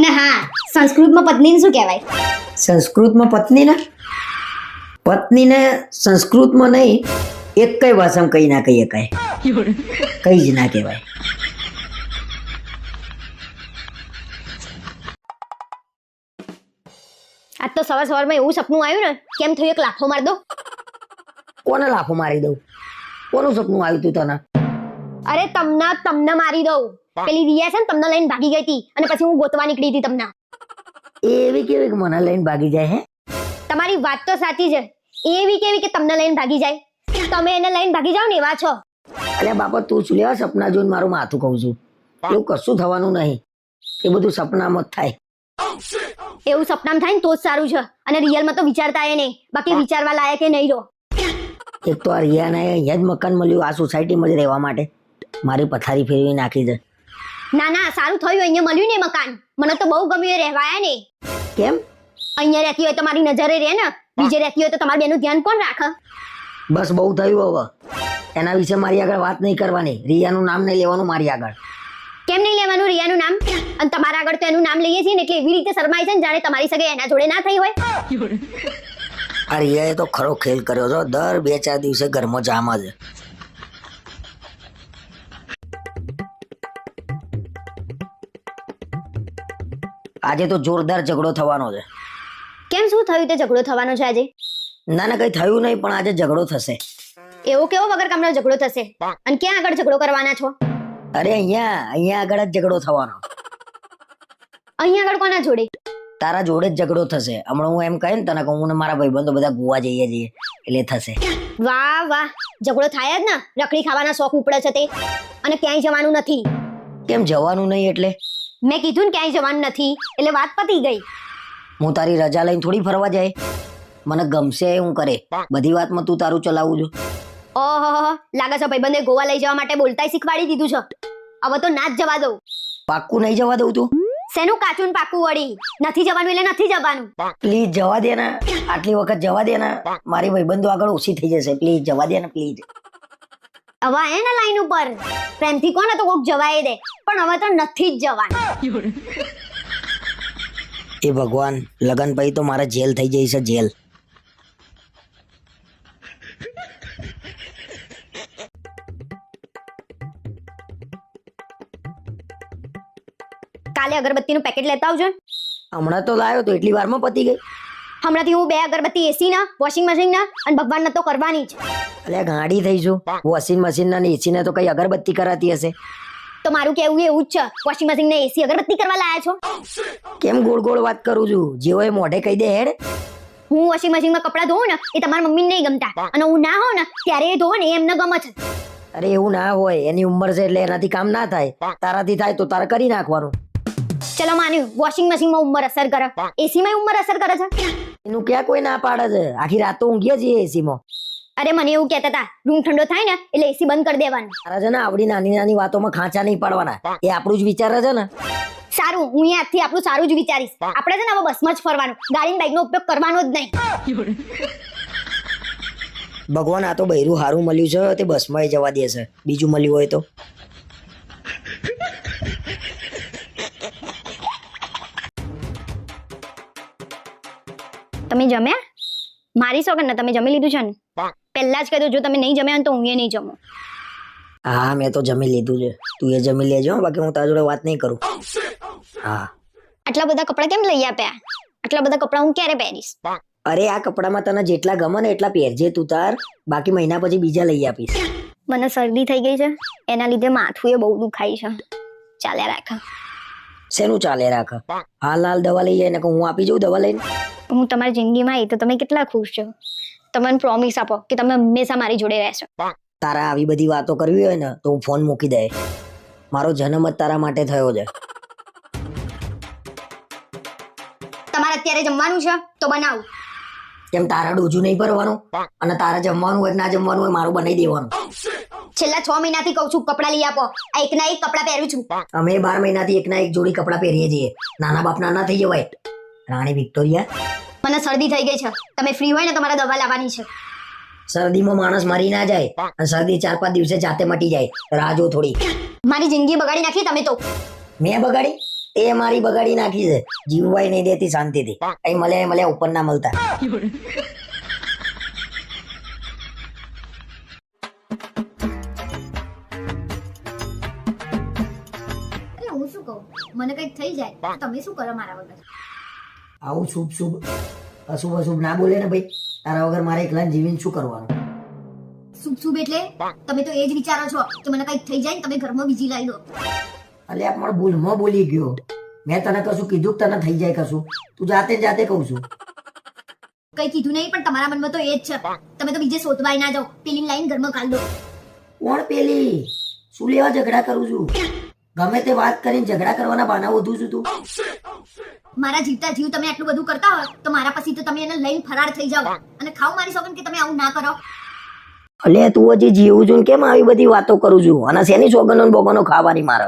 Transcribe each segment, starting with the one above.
અને હા સંસ્કૃતમાં પત્નીને શું કહેવાય? સંસ્કૃતમાં પત્નીને પત્નીને સંસ્કૃતમાં નહીં એક કઈ ભાષામાં કઈ ના કહીએ કઈ. કઈ જ ના કહેવાય. આજ તો સવાર સવારમાં એવું સપનું આવ્યું ને કેમ થયું એક લાફો માર દો? કોને લાફો મારી દઉં? કોનું સપનું આવ્યું તું તને? અરે તમને તમને મારી દઉં. પેલી રિયા છે ને તમને લઈને ભાગી ગઈ હતી અને પછી હું ગોતવા નીકળી હતી તમને. એ એવી કેવી કે મને લઈને ભાગી જાય હે? તમારી વાત તો સાચી છે. એવી કેવી કે તમને લઈને ભાગી જાય? તમે એને લઈને ભાગી જાવ ને એવા છો. અલ્યા બાપા તું શું લેવા સપના જોઈને મારું માથું કહું છું? એવું કશું થવાનું નહીં. એ બધું સપનામાં જ થાય. એવું સપનામાં થાય ને તો જ સારું છે. અને રિયલમાં તો વિચારતા એ નહીં. બાકી વિચારવા લાયક એ નહીં રહો. એક તો આ રિયાને અહીંયા જ મકાન મળ્યું આ સોસાયટીમાં જ રહેવા માટે. મારી પથારી ફેરવી નાખી છે. ના ના સારું થયું અહીંયા મળ્યું ને મકાન. મને તો બહુ ગમ્યું એ રહેવાયા ને કેમ? અહીંયા રહેતી હોય તો મારી નજરે રહે ને. બીજે રહેતી હોય તો તમારે બેનું ધ્યાન કોણ રાખે? બસ બહુ થયું હવે. એના વિશે મારી આગળ વાત નહીં કરવાની. રિયાનું નામ નહીં લેવાનું મારી આગળ. કેમ નહીં લેવાનું રિયાનું નામ? અને તમારા આગળ તો એનું નામ લઈએ છીએ ને એટલે એવી રીતે શરમાય છે ને જાણે તમારી સગે એના જોડે ના થઈ હોય. આ રિયાએ તો ખરો ખેલ કર્યો છે. દર બે ચાર દિવસે ઘરમાં જામ જ આજે તો જોરદાર ઝઘડો થવાનો છે. કેમ શું થયું તે ઝઘડો થવાનો છે આજે? ના ના કઈ થયું નહીં પણ આજે ઝઘડો થશે. એવો કેવો વગર કામનો ઝઘડો થશે? અને ક્યાં આગળ ઝઘડો કરવાના છો? અરે અહીંયા અહીંયા આગળ જ ઝઘડો થવાનો. અહીંયા આગળ કોના જોડે? તારા જોડે જ ઝઘડો થશે. હમણાં હું એમ કહીને તને કહું ને મારા ભાઈબંધો બધા ગોવા જઈએ છીએ. એટલે થશે. વાહ વાહ. ઝઘડો થાય જ ને. રખડી ખાવાના શોખ ઉપડે છે તે. અને ક્યાંય જવાનું નથી. કેમ જવાનું નહીં એટલે? મેં કીધું ને ક્યાંય જવાનું નથી એટલે વાત પતી ગઈ. હું તારી રજા લઈને થોડી ફરવા જાય. મને ગમશે હું કરે. બધી વાતમાં તું તારું ચલાવું છું ઓહો લાગે છે ભાઈબંધે ગોવા લઈ જવા માટે બોલતાય શીખવાડી દીધું છે. હવે તો ના જ જવા દઉં. પાક્કું નહીં જવા દઉં તું? શેનું કાચું પાક્કું પાકું વળી? નથી જવાનું એટલે નથી જવાનું. પ્લીઝ જવા દે ને. આટલી વખત જવા દે ને. મારી ભાઈબંધો આગળ ઓછી થઈ જશે. પ્લીઝ જવા દે ને પ્લીઝ. હવે હે ને લાઈન ઉપર. પ્રેમથી કોને તો કોક જવાય દે. પણ હવે તો નથી જ જવાનું એ ભગવાન લગન પછી તો મારે જેલ થઈ જઈ છે જેલ. કાલે અગરબત્તીનું પેકેટ લેતા આવજો હમણાં તો લાવ્યો તો એટલી વારમાં પતી ગઈ. હમણાંથી હું બે અગરબત્તી એસી ના વોશિંગ મશીન ના અને ભગવાન તો કરવાની જ. અલ્યા ગાડી થઈ છું. વોશિંગ મશીન ના એસી ને તો કઈ અગરબત્તી કરાતી હશે? તો મારું કેવું એવું જ છે. વોશિંગ મશીન ને એસી અગરબત્તી કરવા લાયા છો? કેમ ગોળ ગોળ વાત કરું છું? જેવો એ મોઢે કહી દે હેડ. હું વોશિંગ મશીનમાં કપડા ધોઉં ને એ તમારા મમ્મીને નહીં ગમતા. અને હું ના હોઉં ને ત્યારે એ ધોઉં ને એ એમને ગમે છે. અરે એવું ના હોય એની ઉંમર છે એટલે એનાથી કામ ના થાય. તારાથી થાય તો તારે કરી નાખવાનું. ચલો માન્યું વોશિંગ મશીનમાં ઉંમર અસર કરે. એસી માં ઉંમર અસર કરે છે? એનું ક્યાં કોઈ ના પાડે છે? આખી રાત તો ઊંઘીએ છીએ એસીમાં અરે મને એવું કહેતા હતા રૂમ ઠંડો થાય ને એટલે એસી બંધ કરી દેવાનું. તારા છે ને આવડી નાની નાની વાતોમાં ખાંચા નહીં પાડવાના. એ આપણું જ વિચાર છે ને? સારું હું આજથી આપણું સારું જ વિચારીશ. આપણે છે ને હવે બસમાં જ ફરવાનું. ગાડી બાઇક નો ઉપયોગ કરવાનો જ નહીં. ભગવાન આ તો બૈરું હારું મળ્યું છે તે બસમાં જવા દે છે. બીજું મળ્યું હોય તો? તમે જમ્યા? મારી સોગન ને તમે જમી લીધું છે ને? પહેલા જ કહી દઉં જો તમે નહીં જમ્યા ને તો હું એ નહીં જમું. હા મેં તો જમી લીધું છે. તું એ જમી લેજો બાકી હું તારા જોડે વાત નહીં કરું. હા. આટલા બધા કપડાં કેમ લઈ આપ્યા? આટલા બધા કપડાં હું ક્યારે પહેરીશ? અરે આ કપડામાં તને જેટલા ગમે ને એટલા પહેરજે તું તાર. બાકી મહિના પછી બીજા લઈ આપીશ. મને શરદી થઈ ગઈ છે. એના લીધે માથું એ બહુ દુખાય છે. ચાલે રાખ. શેનું ચાલે રાખ? હાલ હાલ દવા લઈ જાય ને હું આપી જઉં દવા લઈને. હું તમારી જિંદગીમાં આવી તો તમે કેટલા ખુશ છો. તમે પ્રોમિસ આપો કે તમે હંમેશા મારી જોડે રહેશો. તારા આવી બધી વાતો કરવી હોય ને તો હું ફોન મૂકી દે મારો જન્મ જ તારા માટે થયો છે. તમારે અત્યારે જમવાનું છે? તો બનાવું. કેમ તારા ડોજું નહીં ભરવાનું? અને તારા જમવાનું હોય ના જમવાનું હોય મારું બનાવી દેવાનું. છેલ્લા છ મહિનાથી કહું છું કપડા લઈ આપો. આ એકના એક કપડાં પહેરું છું. અમે બાર મહિનાથી એકના એક જોડી કપડા પહેરીએ છીએ. નાના બાપ નાના થઈ જવાય. રાણી વિક્ટોરિયા મને શરદી થઈ ગઈ છે. તમે ફ્રી હોય ને તમારે દવા લાવવાની છે. શરદીમાં માણસ મરી ના જાય અને શરદી ચાર પાંચ દિવસે જાતે મટી જાય. રાહ જો થોડી. મારી જિંદગી બગાડી નાખી તમે તો. મેં બગાડી? એ મારી બગાડી નાખી છે. જીવવાય નહીં દેતી શાંતિથી. કઈ મળે મળે ઉપર ના મળતા. હું શું કહું? મને કંઈક થઈ જાય. તમે શું કરો મારા વગર? આવું શુભ શુભ અશુભ અશુભ ના બોલે ને ભાઈ? તારા વગર મારે એકલા જીવીને શું કરવાનું? શુભ શુભ એટલે તમે તો એ જ વિચારો છો કે મને કંઈક થઈ જાય ને તમે ઘરમાં બીજી લાવી દો. અલ્યા પણ ભૂલમાં બોલી ગયો. મેં તને કશું કીધું કે તને થઈ જાય કશું? તું જાતે જાતે કહું છું. કઈ કીધું નહીં પણ તમારા મનમાં તો એ જ છે. તમે તો બીજે શોધવાય ના જાઓ. પેલી લાઈન ઘરમાં કાઢ દો કોણ પેલી? શું લેવા ઝઘડા કરું છું? ગમે તે વાત કરીને ઝઘડા કરવાના બાના વધુ છું તું. મારા જીવતા જીવ તમે આટલું બધું કરતા હોય તો મારા પછી તો તમે એને લઈને ફરાર થઈ જાઓ. અને ખાવ મારી સોગન કે તમે આવું ના કરો? અલે તું હજી જીવું છું કેમ આવી બધી વાતો કરું છું? અને શેની સોગનો બોગનો ખાવાની મારે?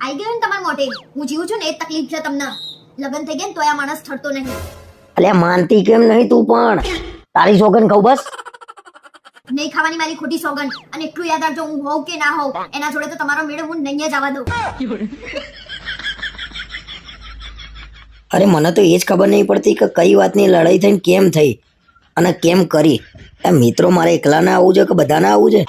આઈ ગયો ને તમારા મોટે હું જીવું છું ને એ તકલીફ છે તમને. લગન થઈ ગયા ને તો આ માણસ ઠરતો નહીં. અલે માનતી કેમ નહીં તું પણ? તારી સોગન કહું બસ. નહીં ખાવાની મારી ખોટી સોગન અને એટલું યાદ રાખજો હું હોઉં કે ના હોઉં એના જોડે તો તમારો મેળો હું નહીં જ આવવા દઉં. અરે મને તો એ જ ખબર નહીં પડતી કે કઈ વાતની લડાઈ થઈને કેમ થઈ અને કેમ કરી. આ મિત્રો મારે એકલાને આવવું છે કે બધાને આવવું છે?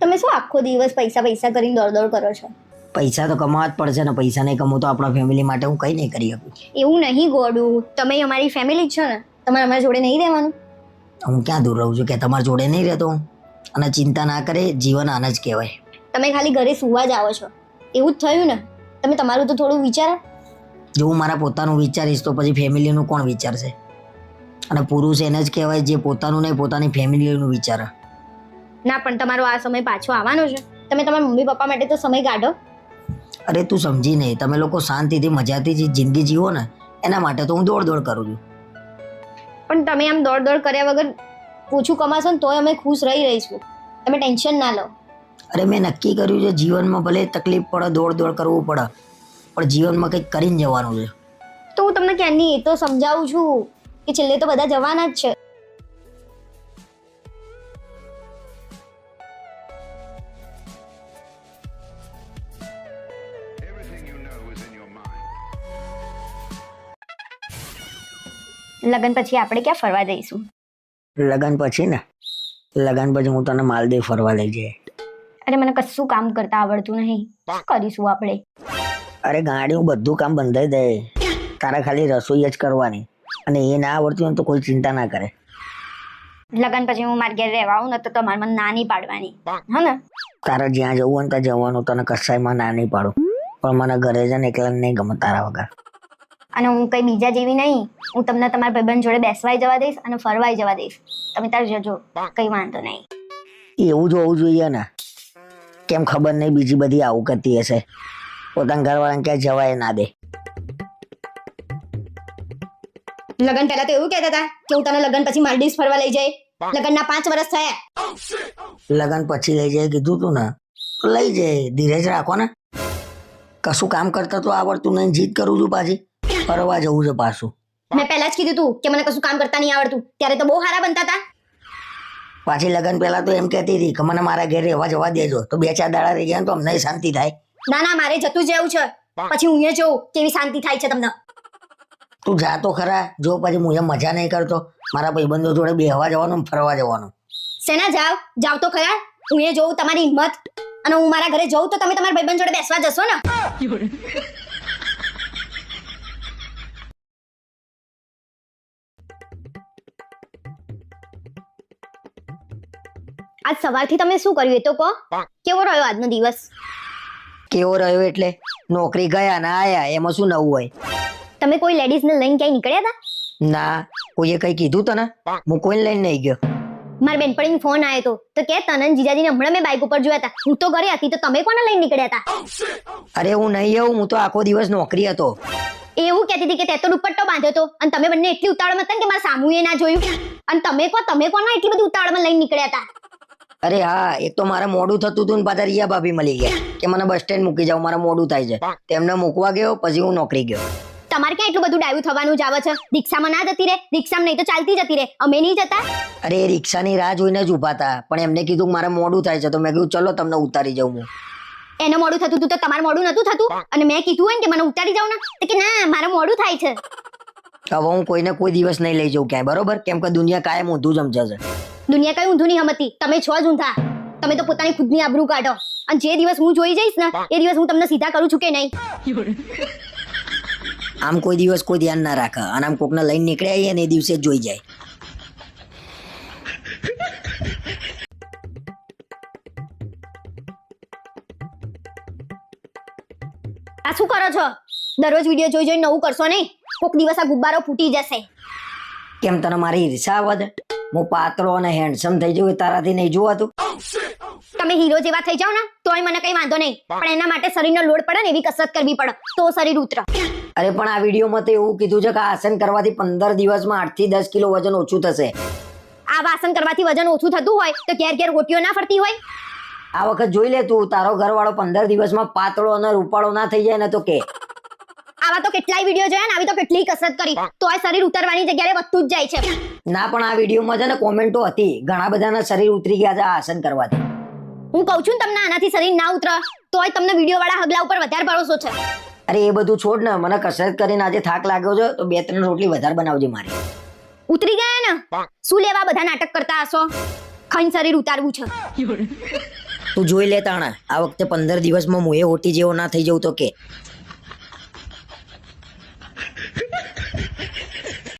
તમે શું આખો દિવસ પૈસા પૈસા કરીને દોડ દોડ કરો છો? પૈસા તો કમાવા જ પડશે ને પૈસા નહીં કમાવું તો આપણા ફેમિલી માટે હું કંઈ નહીં કરી શકું. એવું નહીં ગોડું તમે અમારી ફેમિલી જ છો ને તમારે અમારા જોડે નહીં રહેવાનું? હું ક્યાં દૂર રહું છું? કે તમારા જોડે નહીં રહેતો હું? અને ચિંતા ના કરે જીવન આને જ કહેવાય. તમે ખાલી ઘરે સુવા જ આવો છો. એવું જ થયું ને? તમે તમારું તો થોડું વિચારો. જો હું મારા પોતાનું વિચારીશ તો પછી ફેમિલીનું કોણ વિચારશે? અને પુરુષ એને જ કહેવાય જે પોતાનું નહીં પોતાની ફેમિલીનું વિચારે. ના પણ તમારો આ સમય પાછો આવવાનો છે. તમે તમારા મમ્મી પપ્પા માટે તો સમય કાઢો. અરે તું સમજી નહીં. તમે લોકો શાંતિથી મજાથી જે જિંદગી જીવો ને એના માટે તો હું દોડ દોડ કરું છું. પણ તમે આમ દોડ દોડ કર્યા વગર ઓછું કમાશો ને તોય અમે ખુશ રહી રહીશું. તમે ટેન્શન ના લો. અરે મેં નક્કી કર્યું છે જીવનમાં ભલે તકલીફ પડે દોડ દોડ કરવું પડે પણ જીવનમાં કંઈક કરીને જવાનું છે. તો હું તમને ક્યાંની એ તો સમજાવું છું કે છેલ્લે તો બધા જવાના જ છે. લગ્ન પછી આપણે ક્યાં ફરવા જઈશું? લગન પછી ને લગન પછી હું તને માલદીવ ફરવા લઈ જઈએ અરે મને કશું કામ કરતા આવડતું નહીં. શું કરીશું આપણે? અરે ગાડી હું બધું કામ બંધાઈ દે તારે ખાલી રસોઈ જ કરવાની. અને એ ના આવડતું હોય તો કોઈ ચિંતા ના કરે. લગન પછી હું મારા ઘેર રહેવા આવું ને તો તમારે મને ના નહીં પાડવાની. હા ને? તારે જ્યાં જવું હોય ને ત્યાં જવાનું તને કસાયમાં ના નહીં પાડું. પણ મને ઘરે છે ને એકલા નહીં ગમે તારા વગર. અને હું કઈ બીજા જેવી નહીં. હું તમને તમારા ભાઈબંધ જોડે બેસવાય જવા દઈશ અને ફરવાય જવા દઈશ. તમે તાર જજો કઈ વાંધો નહીં. એવું જ હોવું જોઈએ ને. કેમ ખબર નહીં બીજી બધી આવું કરતી હશે. પોતાના ઘરવાળાને ક્યાં જવાય ના દે. લગ્ન પહેલા તો એવું કહેતા હતા કે હું તને લગ્ન પછી માલદીવ્સ ફરવા લઈ જાય લગ્નના પાંચ વર્ષ થયા. લગન પછી લઈ જાય કીધું તું ને. લઈ જાય ધીરજ રાખો ને. કશું કામ કરતા તો આવડતું નહીં જીત કરું છું પાછી. ફરવા જવું છે પાછું. મેં પહેલા જ કીધું તું કે મને કશું કામ કરતા નહીં આવડતું. ત્યારે તો બહુ સારા બનતા હતા પાછી લગન પહેલા તો એમ કહેતી હતી કે મને મારા ઘરે રહેવા જવા દેજો. તો બે ચાર દાડા રહી ગયા તો અમને શાંતિ થાય. ના ના મારે જતું જ છે. પછી હું જોઉં કેવી શાંતિ થાય છે તમને. તું જા તો ખરા. જો પછી હું એમ મજા નહીં કરતો. મારા ભાઈબંધો જોડે બેહવા જવાનું ફરવા જવાનું. સેના જાવ જાવ તો ખરા. હું એ જોઉં તમારી હિંમત. અને હું મારા ઘરે જઉં તો તમે તમારા ભાઈબંધ જોડે બેસવા જશો ને. આજ સવારથી તમે શું કર્યું એ તો કહો. કેવો રહ્યો આજનો દિવસ? કેવો રહ્યો એટલે? નોકરી ગયા ને આયા એમાં શું નવું હોય? તમે કોઈ લેડીઝને લઈને ક્યાંય નીકળ્યા હતા ના કોઈએ કઈ કીધું તને? હું. કોઈને લઈને નહીં ગયો. મારા બેનપણીનો ફોન આવ્યો હતો તો કે તને જીજાજીને હમણાં મેં બાઇક ઉપર જોયા હતા હું તો ઘરે હતી તો તમે કોને લઈને નીકળ્યા હતા અરે હું નહીં આવું હું તો આખો દિવસ નોકરી હતો. એવું કહેતી હતી કે તે તો દુપટ્ટો બાંધ્યો હતો. અને તમે બંને એટલી ઉતાવળમાં હતા કે મારા સામુએ ના જોયું. અને તમે કો તમે કોના એટલી બધી ઉતાવળમાં લઈને નીકળ્યા હતા અરે હા એક તો મારે મોડું થતું હતું ને પાછા રિયા ભાભી મળી ગયા કે મને બસ સ્ટેન્ડ મૂકી જાવ મારે મોડું થાય છે. તેમને મૂકવા ગયો પછી હું નોકરી ગયો. તમારે ક્યાં એટલું બધું ડાયું થવાનું જ આવે છે? રિક્ષામાં ના જતી રે રિક્ષામાં નહીં તો ચાલતી જતી રે. અમે નહીં જતા. અરે એ રિક્ષાની રાહ જોઈને જ ઊભા હતા પણ એમને કીધું કે મારે મોડું થાય છે તો મેં કીધું ચલો તમને ઉતારી જાઉં હું. એને મોડું થતું હતું તો તમારે મોડું નતું થતું? અને મેં કીધું હોય ને કે મને ઉતારી જાવ ને તો કે ના મારે મોડું થાય છે. હવે હું કોઈને કોઈ દિવસ નહીં લઈ જાઉં ક્યાંય બરોબર? કેમ કે દુનિયા કાયમ ઊંધું જ સમજે છે. દુનિયા કઈ ઊંધું નહીં હમતી. તમે છો જ ઊંધા. તમે તો પોતાની ખુદની આબરૂ કાઢો. અને જે દિવસ હું જોઈ જઈશ ને એ દિવસ હું તમને સીધા કરું છું કે નહીં? આમ કોઈ દિવસ કોઈ ધ્યાન ના રાખે. અને આમ કોકને લઈને નીકળ્યા આવીએ ને એ દિવસે જોઈ જાય. આ શું કરો છો? દરરોજ વીડિયો જોઈ જોઈ નવું કરશો નહીં? કોક દિવસ આ ગુબ્બારો ફૂટી જશે. કેમ તને મારી ઈર્ષા આવવા છે હું પાતળો અને હેન્ડસમ થઈ એ તારાથી નહીં જોવાતું. તમે હીરો જેવા થઈ જાઓ ને તોય મને કઈ વાંધો નહીં. પણ એના માટે શરીરનો લોડ પડે ને એવી કસરત કરવી પડે તો શરીર ઉતરે. અરે પણ આ વિડીયોમાં તો એવું કીધું છે કે આસન કરવાથી પંદર દિવસમાં આઠથી દસ કિલો વજન ઓછું થશે. આ વાસન કરવાથી વજન ઓછું થતું હોય તો ઘેર ઘેર ગોટીઓ ના ફરતી હોય. આ વખત જોઈ લે તું તારો ઘરવાળો પંદર દિવસમાં પાતળો અને રૂપાળો ના થઈ જાય ને તો કે. આવા તો કેટલાય વીડિયો જોયા ને આવી તો કેટલી કસરત કરી તોય શરીર ઉતરવાની જગ્યાએ વધતું જ જાય છે. ના પણ આ વિડીયોમાં છે ને કોમેન્ટો હતી. ઘણા બધાના શરીર ઉતરી ગયા છે આ આસન કરવાથી. હું કહું છું તમને આનાથી શરીર ના ઉતરે તોય તમને વીડિયો વાળા હગલા ઉપર વધારે ભરોસો છે. અરે એ બધું છોડ ને મને કસરત કરીને આજે થાક લાગ્યો છે તો બે ત્રણ રોટલી વધારે બનાવજે મારી. ઉતરી ગયા ને? શું લેવા બધા નાટક કરતા હશો? ખાઈ શરીર ઉતારવું છે. તું જોઈ લે તાણા આ વખતે પંદર દિવસમાં હું એ ઓટી જેવો ના થઈ જવું તો કે.